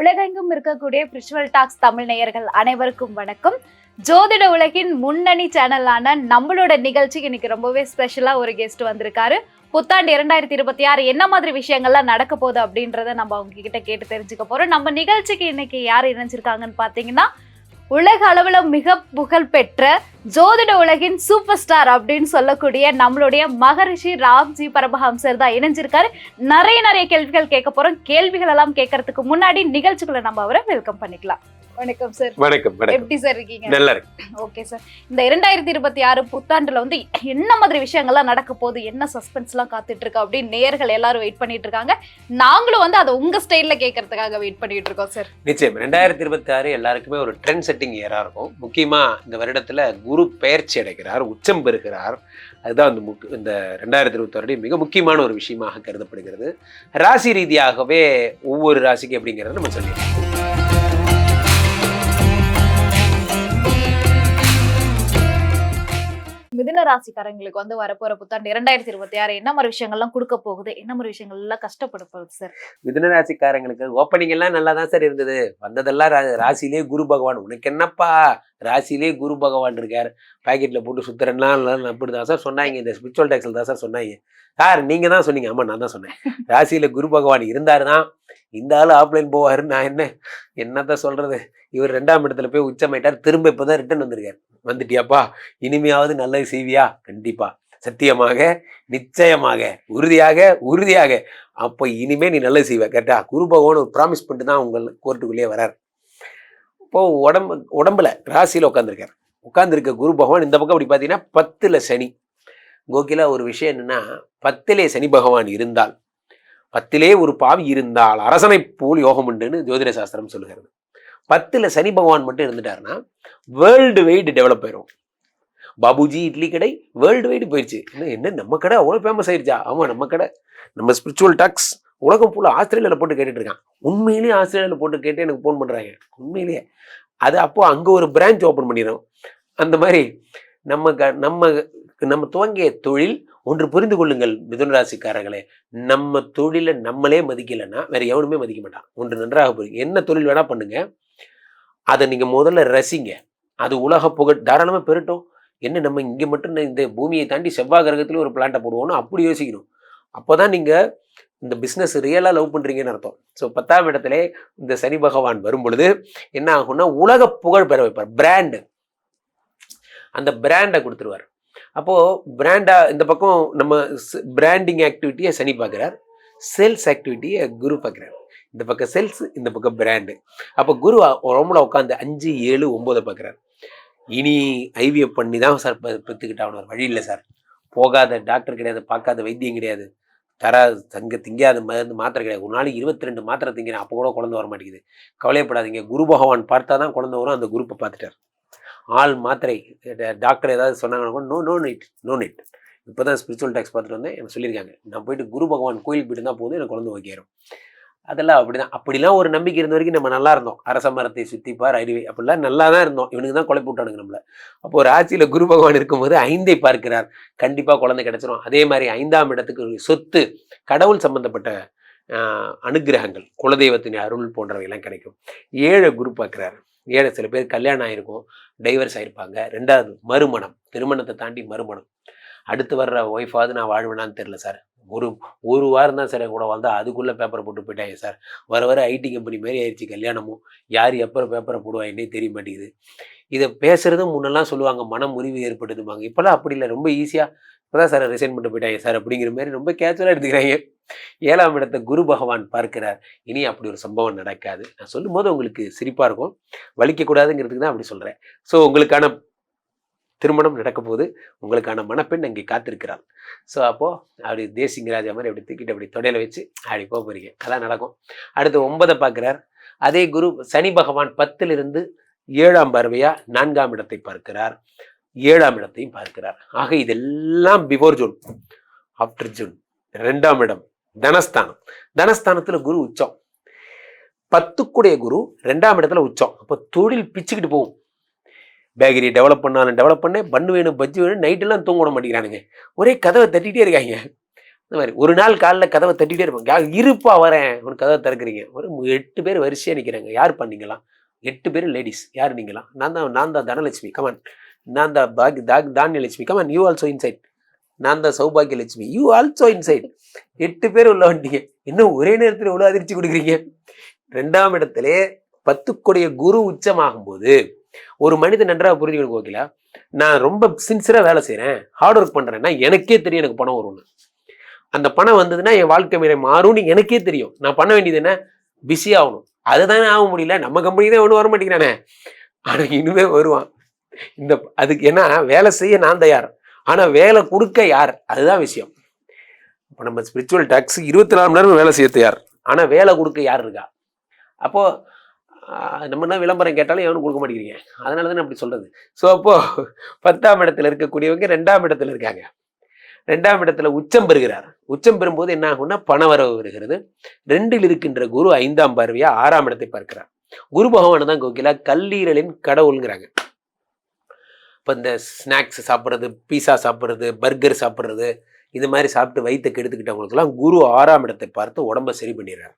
உலகெங்கும் இருக்கக்கூடிய பிரிச்சுவல் டாக்ஸ் தமிழ் நேயர்கள் அனைவருக்கும் வணக்கம். ஜோதிட உலகின் முன்னணி சேனலான நம்மளோட நிகழ்ச்சிக்கு இன்னைக்கு ரொம்பவே ஸ்பெஷலா ஒரு கெஸ்ட் வந்திருக்காரு. புத்தாண்டு இரண்டாயிரத்தி இருபத்தி ஆறு என்ன மாதிரி விஷயங்கள்லாம் நடக்க போகுது அப்படின்றத நம்ம அவங்க கிட்ட கேட்டு தெரிஞ்சுக்க போறோம். நம்ம நிகழ்ச்சிக்கு இன்னைக்கு யார் இணைஞ்சிருக்காங்கன்னு பாத்தீங்கன்னா உலக அளவுல மிக புகழ் பெற்ற ஜோதிட உலகின் சூப்பர் ஸ்டார் அப்படின்னு சொல்லக்கூடிய நம்மளுடைய மகரிஷி ராம்ஜி பரமஹம்சர் தான் இணைஞ்சிருக்காரு. நிறைய நிறைய கேள்விகள் கேட்க போறோம். கேள்விகள் எல்லாம் கேட்கறதுக்கு முன்னாடி நிகழ்ச்சிகளை நம்ம அவரை வெல்கம் பண்ணிக்கலாம். வணக்கம் சார் வணக்கம் எப்படி சார் இருக்கீங்க? நல்லா இருக்கு. ஓகே சார் இந்த இரண்டாயிரத்தி இருபத்தி ஆறு புத்தாண்டுல வந்து என்ன மாதிரி விஷயங்கள்லாம் நடக்க போகுது? என்ன சஸ்பென்ஸ் எல்லாம் காத்துட்டு இருக்கு அப்படின்னு நேயர்கள் எல்லாரும் வெயிட் பண்ணிட்டு இருக்காங்க. நாங்களும் வந்து அதை உங்க ஸ்டைல்ல கேட்கறதுக்காக வெயிட் பண்ணிட்டு இருக்கோம் சார் நிச்சயம். ரெண்டாயிரத்தி இருபத்தி ஆறு எல்லாருக்குமே ஒரு ட்ரெண்ட் செட்டிங் இயரா இருக்கும். முக்கியமா இந்த வருடத்துல குரு பெயர்ச்சி அடைகிறார் உச்சம் பெறுகிறார். அதுதான் வந்து முக் இந்த ரெண்டாயிரத்தி இருபத்தி மிக முக்கியமான ஒரு விஷயமாக கருதப்படுகிறது. ராசி ரீதியாகவே ஒவ்வொரு ராசிக்கு எப்படிங்கிறத நம்ம சொல்லிடுறோம் மிதுன ராசிக்காரங்களுக்கு வந்து வரப்போற புத்தாண்டு இரண்டாயிரத்தி இருபத்தி ஆறு என்ன மாதிரி விஷயங்கள்லாம் கொடுக்க போகுது? என்ன மாதிரி விஷயங்கள் எல்லாம் கஷ்டப்பட போகுது சார் மிதுன ராசிக்காரங்களுக்கு ஓப்பனிங் எல்லாம் நல்லா தான் சார் இருந்தது. வந்ததெல்லாம் ரா- குரு பகவான். உனக்கு என்னப்பா? ராசிலேயே குரு பகவான் இருக்கார். பாக்கெட்ல போட்டு சுத்துறேன்னா அப்படிதான் சார் சொன்னாங்க. இந்த ஸ்பிரிச்சுவல் டேக்ஸில் தான் சார் சொன்னாங்க. சார் நீங்க தான் சொன்னீங்க. ஆமா நான் தான் சொன்னேன். ராசியில குரு பகவான் இருந்தாரு தான் இந்த ஆள் ஆஃப்லைன் போவாருன்னு நான் என்ன என்னத்த சொல்றது? இவர் ரெண்டாம் இடத்துல போய் உச்சமாயிட்டார். திரும்ப இப்பதான் ரிட்டர்ன் வந்திருக்காரு. வந்துட்டியாப்பா? இனிமையாவது நல்லது செய்வியா? கண்டிப்பா. சத்தியமாக நிச்சயமாக உறுதியாக உறுதியாக. அப்போ இனிமே நீ நல்லது செய்வ கேட்டா? குரு பகவான் ஒரு ப்ராமிஸ் பண்ணிட்டு தான் உங்கள் கோர்ட்டுக்குள்ளேயே வரார். இப்போ உடம்பு உடம்புல ராசியில் உட்காந்துருக்கார் உட்காந்துருக்க குரு பகவான் இந்த பக்கம் அப்படி பார்த்தீங்கன்னா பத்தில் சனி. கோகிலா ஒரு விஷயம் என்னன்னா பத்திலே சனி பகவான் இருந்தால் பத்திலே ஒரு பாவி இருந்தால் அரசனை போல் யோகம் உண்டுன்னு ஜோதிட சாஸ்திரம் சொல்லுகிறது. பத்தில் சனி பகவான் மட்டும் இருந்துட்டாருன்னா வேர்ல்டு வைடு டெவலப் ஆயிரும். பாபுஜி இட்லி கடை வேர்ல்டு வைடு போயிடுச்சு என்ன என்ன நம்ம கடை அவ்வளோ ஃபேமஸ் ஆயிடுச்சா ஆமாம் நம்ம கடை. நம்ம ஸ்பிரிச்சுவல் டாக்ஸ் உலகம் ஃபுல்லாக ஆஸ்திரேலியாவில் போட்டு கேட்டுட்டு இருக்கான். உண்மையிலேயே ஆஸ்திரேலியாவில் போட்டு கேட்டு எனக்கு ஃபோன் பண்ணுறாங்க உண்மையிலேயே அது அப்போது அங்கே ஒரு பிரான்ச் ஓப்பன் பண்ணிடும் அந்த மாதிரி நம்ம க நம்ம நம்ம துவங்கிய தொழில் ஒன்று புரிந்து கொள்ளுங்கள் மிதுன ராசிக்காரர்களே நம்ம தொழிலை நம்மளே மதிக்கலைன்னா வேற எவனுமே மதிக்க மாட்டான். ஒன்று நன்றாக புரியும் என்ன தொழில் வேணால் பண்ணுங்கள் அதை நீங்கள் முதல்ல ரசிங்க. அது உலக புகழ். தாராளமாக பெருட்டும். என்ன நம்ம இங்கே மட்டும் இந்த பூமியை தாண்டி செவ்வாய் கிரகத்தில் ஒரு பிளான்ட்டை போடுவோம்னு அப்படி யோசிக்கணும். அப்போ தான் நீங்கள் இந்த பிஸ்னஸ் ரியலாக லவ் பண்ணுறீங்கன்னு அர்த்தம். ஸோ பத்தாம் இடத்துல இந்த சனி பகவான் வரும் பொழுது என்ன ஆகும்னா உலக புகழ் பெற வைப்பார். பிராண்டு அந்த பிராண்டை கொடுத்துருவார். அப்போது பிராண்டா இந்த பக்கம் நம்ம பிராண்டிங் ஆக்டிவிட்டியை சனி பார்க்குறார். சேல்ஸ் ஆக்டிவிட்டியை குரு பார்க்குறார். இந்த பக்கம் செல்ஸ் இந்த பக்கம் பிராண்டு அப்போ குரு ரொம்ப உட்காந்து அஞ்சு ஏழு ஒம்போதை பார்க்குறாரு. இனி ஐவிஎஃப் பண்ணி தான் சார் பெற்றுக்கிட்டான் வழி இல்லை சார் போகாத டாக்டர் கிடையாது பார்க்காத வைத்தியம் கிடையாது. தர தங்க திங்காத மருந்து மாத்திரை கிடையாது. ஒரு நாளைக்கு இருபத்தி ரெண்டு மாத்திரை திங்கிறேன் அப்போ கூட குழந்தை வர மாட்டேங்குது. கவலைப்படாதீங்க குரு பகவான் பார்த்தா தான் குழந்தை வரும். அந்த குரூப்பை பார்த்துட்டார். ஆள் மாத்திரை டாக்டர் ஏதாவது சொன்னாங்கன்னா கூட no no night no night இப்போ தான் ஸ்பிரிச்சுவல் டாக்ஸ் பார்த்துட்டு வந்தேன். எனக்கு சொல்லியிருக்காங்க? நான் போயிட்டு குரு பகவான் கோயிலுக்கு போயிட்டு தான் போதும் எனக்கு குழந்தை வைக்கிறோம் அதெல்லாம் அப்படிதான். அப்படிலாம் ஒரு நம்பிக்கை இருந்த வரைக்கும் நம்ம நல்லா இருந்தோம். அரச மரத்தை சுத்திப்பார் அறிவை அப்படிலாம் நல்லா தான் இருந்தோம். இவனுக்கு தான் கொலை போட்டானுங்க நம்மள. அப்போ ஒரு ஆட்சியில் குரு பகவான் இருக்கும்போது ஐந்தை பார்க்கிறார். கண்டிப்பாக குழந்தை கிடைச்சிரும். அதே மாதிரி ஐந்தாம் இடத்துக்கு ஒரு சொத்து கடவுள் சம்பந்தப்பட்ட அனுகிரகங்கள் அனுக்கிரகங்கள் குலதெய்வத்தின் அருள் போன்றவையெல்லாம் கிடைக்கும். ஏழை குரு பார்க்குறாரு. ஏழை சில பேர் கல்யாணம் ஆகிருக்கும் டைவர்ஸ் ஆகிருப்பாங்க ரெண்டாவது மறுமணம் திருமணத்தை தாண்டி மறுமணம். அடுத்து வர்ற ஒய்ஃபாவது நான் வாழ்வேனான்னு தெரில சார். ஒரு ஒரு வாரம் தான் சார் என் கூட வந்தால் அதுக்குள்ளே பேப்பரை போட்டு போயிட்டாங்க சார். வர வர ஐடி கம்பெனி மாரி ஆயிடுச்சு கல்யாணமும். யார் எப்போ பேப்பரை போடுவாங்கன்னே தெரிய மாட்டேங்குது. இதை பேசுறதும் முன்னெல்லாம் சொல்லுவாங்க மன முறிவு ஏற்படுதுமாங்க இப்போல்லாம் அப்படி இல்லை. ரொம்ப ஈஸியாக இப்போ தான் சார் ரிசைன் பண்ணிட்டு போயிட்டாங்க சார் அப்படிங்கிற மாதிரி ரொம்ப கேஷுவலாக எடுத்துக்கிறாங்க. ஏழாம் இடத்தை குரு பகவான் பார்க்கிறார். இனி அப்படி ஒரு சம்பவம் நடக்காது. நான் சொல்லும்போது உங்களுக்கு சிரிப்பாக இருக்கும். வலிக்கக்கூடாதுங்கிறதுக்கு தான் அப்படி சொல்கிறேன் ஸோ உங்களுக்கான திருமணம் நடக்க போது உங்களுக்கான மணப்பெண் அங்கே காத்திருக்கிறாள். ஸோ அப்போது அப்படி தேசிங்க ராஜா மாதிரி அப்படி தூக்கிட்டு அப்படி தொடையில வச்சு அப்படி போக போறீங்க. அதான் நடக்கும். அடுத்து ஒன்பதை பார்க்குறார். அதே குரு சனி பகவான் பத்திலிருந்து ஏழாம் பார்வையாக நான்காம் இடத்தை பார்க்கிறார். ஏழாம் இடத்தையும் பார்க்கிறார். ஆக இதெல்லாம் பிஃபோர் ஜூன் ஆஃப்டர் ஜூன் ரெண்டாம் இடம் தனஸ்தானம். தனஸ்தானத்தில் குரு உச்சம். பத்துக்குடைய குரு ரெண்டாம் இடத்துல உச்சம். அப்போ தொழில் பிச்சுக்கிட்டு போகும். பேக்கரி டெவலப் பண்ணாலும் டெவலப் பண்ணேன் பண்ணு வேணும் பஜ்ஜி வேணும் நைட்டெல்லாம் தூங்க விட மாட்டேங்கிறானுங்க. ஒரே கதவை தட்டிகிட்டே இருக்காங்க. இந்த மாதிரி ஒரு நாள் காலைல கதவை தட்டிகிட்டே இருப்பாங்க இருப்பா வரேன். ஒரு கதவை திறக்கிறீங்க. ஒரு எட்டு பேர் வரிசையாக நிற்கிறாங்க யார் பண்ணிங்களாம் எட்டு பேர் லேடிஸ் யார் நீங்களாம்? நான் தான் நான் தான் தனலட்சுமி. கமான் நான் தான் பாக் தாக் Dhanyalakshmi. Come on you also inside நான் தான் சௌபாகிய லட்சுமி யூ ஆல்சோ இன்சைட் எட்டு பேர் உள்ள வந்துட்டீங்க இன்னும் ஒரே நேரத்தில் எவ்வளவு அதிர்ச்சி கொடுக்குறீங்க? ரெண்டாம் இடத்துல பத்துக்குடைய குரு உச்சமாகும் போது ஒரு மனிதன் நன்றாக புரிஞ்சுக்கணும் கோகிலா நான் ரொம்ப சின்சியராக வேலை செய்கிறேன் ஹார்ட் ஒர்க் பண்றேன்னா எனக்கே தெரியும் எனக்கு பணம் வரும்னு. அந்த பணம் வந்ததுன்னா என் வாழ்க்கை முறை மாறும்னு எனக்கே தெரியும். நான் பண்ண வேண்டியது என்ன? பிஸி ஆகணும். அதுதானே ஆக முடியல. நம்ம கம்பெனி தான் ஒன்றும் வர மாட்டேங்கிறானே ஆனா இனிமே வருவான். இந்த அதுக்கு என்ன வேலை செய்ய நான் தயார். ஆனா வேலை கொடுக்க யார்? அதுதான் விஷயம். இப்போ நம்ம ஸ்பிரிச்சுவல் டாக்ஸ் இருபத்தி நாலு மணி நேரம் வேலை செய்ய தயார். ஆனா வேலை கொடுக்க யார் இருக்கா? அப்போ நம்ம என்ன விளம்பரம் கேட்டாலும் எவனும் கொடுக்க மாட்டேங்கிறீங்க. அதனால தான் அப்படி சொல்கிறது ஸோ அப்போது பத்தாம் இடத்துல இருக்கக்கூடியவங்க ரெண்டாம் இடத்துல இருக்காங்க. ரெண்டாம் இடத்துல உச்சம் பெறுகிறார். உச்சம் பெறும்போது என்ன ஆகும்னா பணவரவு வருகிறது. ரெண்டில் இருக்கின்ற குரு ஐந்தாம் பார்வையாக ஆறாம் இடத்தை பார்க்கிறார். குரு பகவான் தான் கோகிலா கல்லீரலின் கடவுளுங்கிறாங்க. இப்போ இந்த ஸ்நாக்ஸ் சாப்பிட்றது பீஸா சாப்பிட்றது பர்கர் சாப்பிட்றது இது மாதிரி சாப்பிட்டு வயிற்றுக்கு கெடுத்துக்கிட்டவங்களுக்கெல்லாம் குரு ஆறாம் இடத்தை பார்த்து உடம்ப சரி பண்ணிடுறாரு.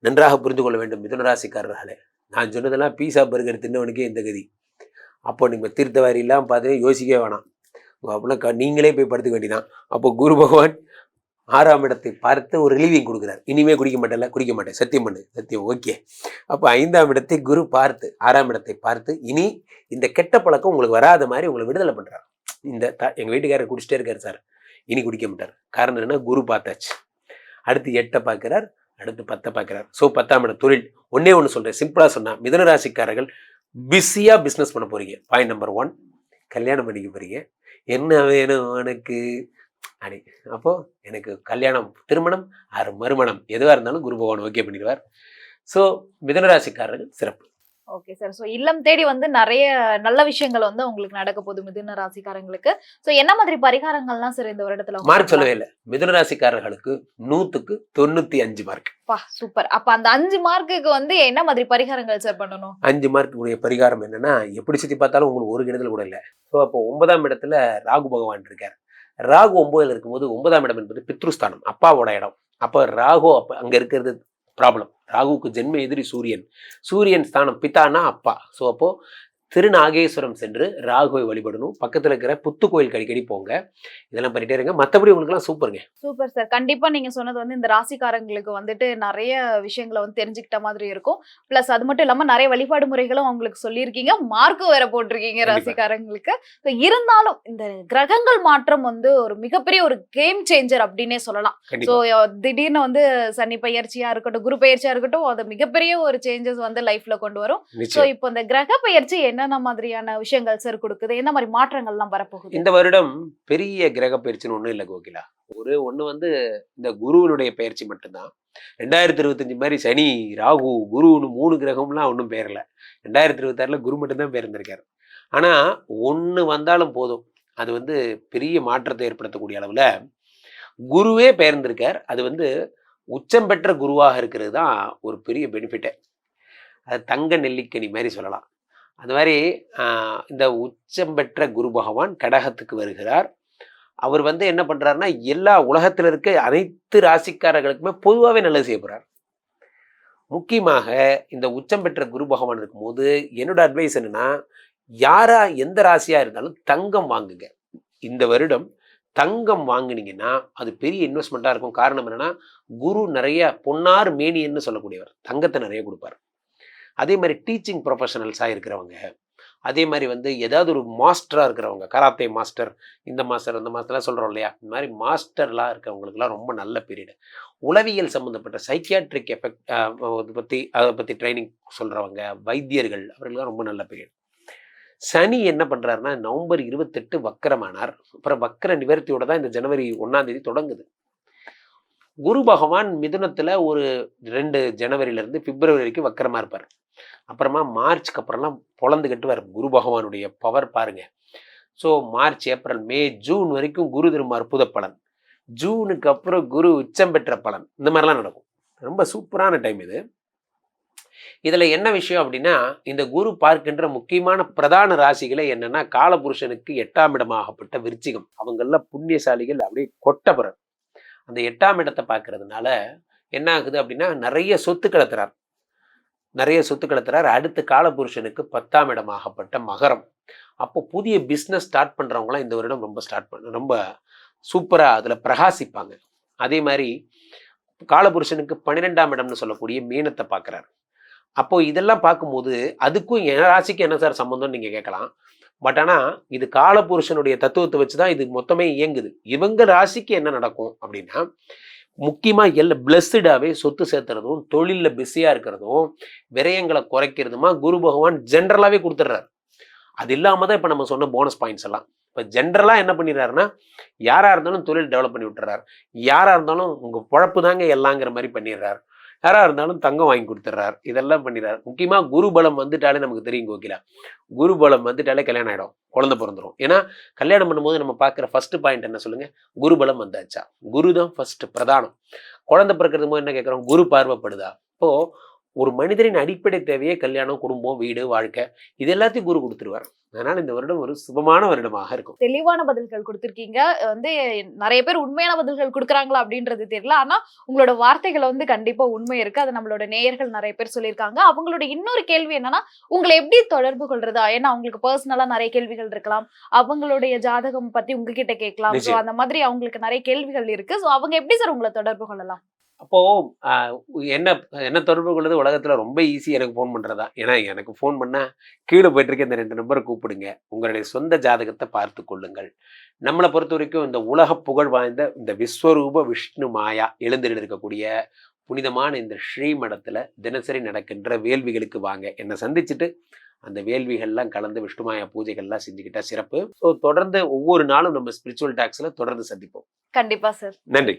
நன்றாக புரிந்து கொள்ள வேண்டும் மிதுனராசிக்காரர்களே நான் சொன்னதெல்லாம் பீஸா பர்கர் தின்னவனுக்கே இந்த கதி. அப்போ நீங்கள் தீர்த்தவாரி இல்லாமல் பார்த்து யோசிக்கவே வேணாம். அப்படின்னா க- நீங்களே போய் படுத்துக்க வேண்டியதான் அப்போ குரு பகவான் ஆறாம் இடத்தை பார்த்து ஒரு ரிலீவிங் கொடுக்குறார். இனிமே குடிக்க மாட்டேன்ல குடிக்க மாட்டேன். சத்தியம் பண்ணு சத்தியம் ஓகே. அப்போ ஐந்தாம் இடத்தை குரு பார்த்து ஆறாம் இடத்தை பார்த்து இனி இந்த கெட்ட பழக்கம் உங்களுக்கு வராத மாதிரி உங்களை விடுதலை பண்ணுறார் இந்த த எங்கள் வீட்டுக்காரர் குடிச்சிட்டே இருக்காரு சார். இனி குடிக்க மாட்டார். காரணம் என்ன குரு பார்த்தாச்சு. அடுத்து எட்டை பார்க்குறார். அடுத்து பத்தை பார்க்குறாரு. ஸோ பத்தாம் இடம் தொழில். ஒன்றே ஒன்று சொல்கிறேன் சிம்பிளாக சொன்னால் மிதனராசிக்காரர்கள் ராசிக்காரர்கள் பிஸ்னஸ் பண்ண போகிறீங்க பாயிண்ட் நம்பர் ஒன் கல்யாணம் பண்ணிக்க போகிறீங்க என்ன வேணும் எனக்கு அப்படி அப்போது எனக்கு கல்யாணம் திருமணம் ஆறு மறுமணம். எதுவாக இருந்தாலும் குரு பகவான் ஓகே பண்ணிடுவார். ஸோ மிதனராசிக்காரர்கள் சிறப்பு. ஓகே சார் ஸோ இல்லம் தேடி வந்து நிறைய நல்ல விஷயங்கள் வந்து உங்களுக்கு நடக்க போகுது மிதுன ராசிக்காரங்களுக்கு. ஸோ என்ன மாதிரி பரிகாரங்கள்லாம் சார் இந்த வருடத்துல மார்க் சொல்லவே இல்லை. மிதுனராசிக்காரர்களுக்கு நூத்துக்கு தொண்ணூத்தி அஞ்சு மார்க். பா சூப்பர் அப்ப அந்த அஞ்சு மார்க்குக்கு வந்து என்ன மாதிரி பரிகாரங்கள் சார் பண்ணணும்? அஞ்சு மார்க் உடைய பரிகாரம் என்னன்னா எப்படி சுத்தி பார்த்தாலும் உங்களுக்கு ஒரு கெடுதல் கூட இல்லை. ஸோ அப்போ ஒன்பதாம் இடத்துல ராகு பகவான் இருக்கார். ராகு ஒன்பதுல இருக்கும்போது ஒன்பதாம் இடம் என்பது பித்ருஸ்தானம் அப்பாவோட இடம். அப்போ ராகு அப்ப அங்க இருக்கிறது ப்ராப்ளம் ராகுவுக்கு ஜென்ம எதிரி சூரியன். சூரியன் ஸ்தானம் பித்தானா அப்பா. ஸோ அப்போது திருநாகேஸ்வரம் சென்று ராகுவை வழிபடணும். பக்கத்துல இருக்கிற புத்து கோயிலுக்கு அடிக்கடி போங்க. இதெல்லாம் பண்ணிட்டே இருங்க. மற்றபடி உங்களுக்குலாம் சூப்பருங்க. Super sir. கண்டிப்பா நீங்க சொன்னது வந்து இந்த ராசிக்காரங்களுக்கு வந்துட்டு நிறைய விஷயங்களை வந்து தெரிஞ்சுக்கிட்ட மாதிரி இருக்கும். பிளஸ் அது மட்டும் இல்லாம நிறைய வழிபாடு முறைகளும் அவங்களுக்கு சொல்லியிருக்கீங்க. மார்க்கும் வேற போட்டிருக்கீங்க. ராசிக்காரங்களுக்கு. So, இருந்தாலும் இந்த கிரகங்கள் மாற்றம் வந்து ஒரு மிகப்பெரிய ஒரு கேம் சேஞ்சர் அப்படின்னே சொல்லலாம். ஸோ திடீர்னு வந்து சனி பயிற்சியா இருக்கட்டும் குரு பயிற்சியா இருக்கட்டும் அது மிகப்பெரிய ஒரு சேஞ்சஸ் வந்து லைஃப்ல கொண்டு வரும். ஸோ இப்போ இந்த கிரக பயிற்சி என்னென்ன மாதிரியான விஷயங்கள் சார் கொடுக்குது? என்ன மாதிரி மாற்றங்கள்லாம் வரப்போகுது? இந்த வருடம் பெரிய கிரக பயிற்சின்னு ஒன்றும் இல்லை கோகிலா. ஒரு ஒன்று வந்து இந்த குருவினுடைய பயிற்சி மட்டும்தான். ரெண்டாயிரத்தி இருபத்தஞ்சு மாதிரி சனி ராகு குருன்னு மூணு கிரகம்லாம் ஒன்றும் பேரல. ரெண்டாயிரத்தி இருபத்தாறுல குரு மட்டும்தான் பேர்ந்திருக்காரு ஆனால் ஒன்று வந்தாலும் போதும். அது வந்து பெரிய மாற்றத்தை ஏற்படுத்தக்கூடிய அளவில் குருவே பெயர்ந்திருக்கார். அது வந்து உச்சம் பெற்ற குருவாக இருக்கிறது தான் ஒரு பெரிய பெனிஃபிட்டு அது தங்க நெல்லிக்கனி மாதிரி சொல்லலாம். அந்த மாதிரி இந்த உச்சம் பெற்ற குரு பகவான் கடகத்துக்கு வருகிறார். அவர் வந்து என்ன பண்ணுறாருன்னா எல்லா உலகத்தில் இருக்க அனைத்து ராசிக்காரர்களுக்குமே பொதுவாகவே நல்லது செய்ய முக்கியமாக இந்த உச்சம் பெற்ற குரு பகவான் இருக்கும்போது என்னோட அட்வைஸ் என்னன்னா யாரா எந்த ராசியாக இருந்தாலும் தங்கம் வாங்குங்க. இந்த வருடம் தங்கம் வாங்குனீங்கன்னா அது பெரிய இன்வெஸ்ட்மெண்ட்டாக இருக்கும். காரணம் என்னென்னா குரு நிறைய பொன்னார் மேனியன்னு சொல்லக்கூடியவர். தங்கத்தை நிறைய கொடுப்பார். அதே மாதிரி டீச்சிங் ப்ரொஃபஷனல்ஸாக இருக்கிறவங்க அதே மாதிரி வந்து ஏதாவது ஒரு மாஸ்டராக இருக்கிறவங்க கராத்தே மாஸ்டர் இந்த மாஸ்டர் அந்த மாஸ்டர்லாம் சொல்கிறோம் இல்லையா? இந்த மாதிரி மாஸ்டர்லாம் இருக்கிறவங்களுக்குலாம் ரொம்ப நல்ல பீரியடு உளவியல் சம்மந்தப்பட்ட சைக்கியாட்ரிக் எஃபெக்ட் அதை பற்றி அதை பற்றி ட்ரைனிங் சொல்கிறவங்க வைத்தியர்கள் அவர்களுக்கெல்லாம் ரொம்ப நல்ல பீரியட் சனி என்ன பண்ணுறாருன்னா நவம்பர் இருபத்தெட்டு வக்கரமானார். அப்புறம் வக்கர நிவர்த்தியோட தான் இந்த ஜனவரி ஒன்றாந்தேதி தொடங்குது. குரு பகவான் மிதுனத்தில் ஒரு ரெண்டு ஜனவரியிலேருந்து பிப்ரவரி வரைக்கும் வக்கரமாக இருப்பார். அப்புறமா மார்ச்க்கு அப்புறம்லாம் பொழந்து கட்டுவார் குரு பகவானுடைய பவர் பாருங்க. So March April May June வரைக்கும் குரு திரும்ப அற்புத பலன். ஜூனுக்கு அப்புறம் குரு உச்சம் பெற்ற பலன். இந்த மாதிரிலாம் நடக்கும். ரொம்ப சூப்பரான டைம் இது. இதில் என்ன விஷயம் அப்படின்னா இந்த குரு பார்க்கின்ற முக்கியமான பிரதான ராசிகளை என்னன்னா காலபுருஷனுக்கு எட்டாம் இடமாகப்பட்ட விருச்சிகம். அவங்கள புண்ணியசாலிகள் அப்படியே கொட்டப்புறம் அந்த எட்டாம் இடத்தை பார்க்கறதுனால என்ன ஆகுது அப்படின்னா நிறைய சொத்து கடத்துறார். நிறைய சொத்து கடத்துறார் அடுத்த காலபுருஷனுக்கு பத்தாம் இடமாகப்பட்ட மகரம். அப்போ புதிய பிஸ்னஸ் ஸ்டார்ட் பண்ணுறவங்களாம் இந்த வருடம் ரொம்ப ஸ்டார்ட் பண்ண ரொம்ப சூப்பராக அதில் பிரகாசிப்பாங்க. அதே மாதிரி காலபுருஷனுக்கு பன்னிரெண்டாம் இடம்னு சொல்லக்கூடிய மீனத்தை பார்க்குறாரு அப்போ இதெல்லாம் பார்க்கும்போது அதுக்கும் என் ராசிக்கு என்ன சார் சம்மந்தம்னு நீங்கள் கேட்கலாம். பட் ஆனால் இது காலபுருஷனுடைய தத்துவத்தை வச்சு தான் இது மொத்தமே இயங்குது. இவங்க ராசிக்கு என்ன நடக்கும் அப்படின்னா முக்கியமாக எல்லா பிளஸ்டாகவே சொத்து சேர்த்துறதும் தொழிலில் பிஸியாக இருக்கிறதும் விரயங்களை குறைக்கிறதுமா குரு பகவான் ஜென்ரலாகவே கொடுத்துட்றாரு. அது இல்லாமல் தான் இப்போ நம்ம சொன்ன போனஸ் பாயிண்ட்ஸ் எல்லாம். இப்போ ஜென்ரலாக என்ன பண்ணிடுறாருன்னா யாராக இருந்தாலும் தொழில் டெவலப் பண்ணி விட்டுறாரு. யாராக இருந்தாலும் உங்கள் பொழப்பு தாங்க எல்லாங்கிற மாதிரி பண்ணிடுறாரு. யாராக இருந்தாலும் தங்கம் வாங்கி கொடுத்துட்றாரு. இதெல்லாம் பண்ணிடுறாரு. முக்கியமாக குரு பலம் வந்துட்டாலே நமக்கு தெரியும் கோகிலா. குரு பலம் வந்துட்டாலே கல்யாணம் ஆகிடும் குழந்தை பிறந்துரும். ஏன்னா கல்யாணம் பண்ணும்போது நம்ம பார்க்குற ஃபர்ஸ்ட் பாயிண்ட் என்ன சொல்லுங்க? குரு பலம் வந்தாச்சா? குரு தான் ஃபர்ஸ்ட் பிரதானம். குழந்தை பிறக்கிறது போது என்ன கேட்குறோம்? குரு பார்வைப்படுதா? இப்போ ஒரு மனிதரின் அடிப்படை தேவையே கல்யாணம் குடும்பம் வீடு வாழ்க்கை. இது எல்லாத்தையும் குரு கொடுத்துருவார். அதனால இந்த வருடம் ஒரு சுபமான வருடமாக இருக்கும். தெளிவான பதில்கள் கொடுத்துருக்கீங்க. வந்து நிறைய பேர் உண்மையான பதில்கள் கொடுக்குறாங்களா அப்படின்றது தெரியல. ஆனா உங்களோட வார்த்தைகளை வந்து கண்டிப்பா உண்மை இருக்கு. அது நம்மளோட நேயர்கள் நிறைய பேர் சொல்லியிருக்காங்க. அவங்களோட இன்னொரு கேள்வி என்னன்னா உங்களை எப்படி தொடர்பு கொள்றதா? ஏன்னா அவங்களுக்கு பர்சனலா நிறைய கேள்விகள் இருக்கலாம். அவங்களுடைய ஜாதகம் பத்தி உங்ககிட்ட கேட்கலாம். ஸோ. அந்த மாதிரி அவங்களுக்கு நிறைய கேள்விகள் இருக்கு. ஸோ அவங்க எப்படி சார் உங்களை தொடர்பு கொள்ளலாம்? அப்போ ஆஹ், என்ன என்ன தொடர்பு கொள்வது உலகத்துல ரொம்ப ஈஸி எனக்கு ஃபோன் பண்றதா? ஏன்னா எனக்கு ஃபோன் பண்ணா கீழே போயிட்டு இருக்க இந்த ரெண்டு நம்பரை கூப்பிடுங்க. உங்களுடைய சொந்த ஜாதகத்தை பார்த்து கொள்ளுங்கள். நம்மளை பொறுத்த வரைக்கும் இந்த உலக புகழ் வாய்ந்த இந்த விஸ்வரூப விஷ்ணு மாயா எழுந்திட்டு இருக்கக்கூடிய புனிதமான இந்த ஸ்ரீமடத்துல தினசரி நடக்கின்ற வேள்விகளுக்கு வாங்க. என்னை சந்திச்சுட்டு அந்த வேள்விகள்லாம் கலந்து விஷ்ணுமாயா பூஜைகள்லாம் செஞ்சுக்கிட்டா சிறப்பு. ஸோ தொடர்ந்து ஒவ்வொரு நாளும் நம்ம ஸ்பிரிச்சுவல் டாக்ஸ்ல தொடர்ந்து சந்திப்போம். கண்டிப்பா சார் நன்றி.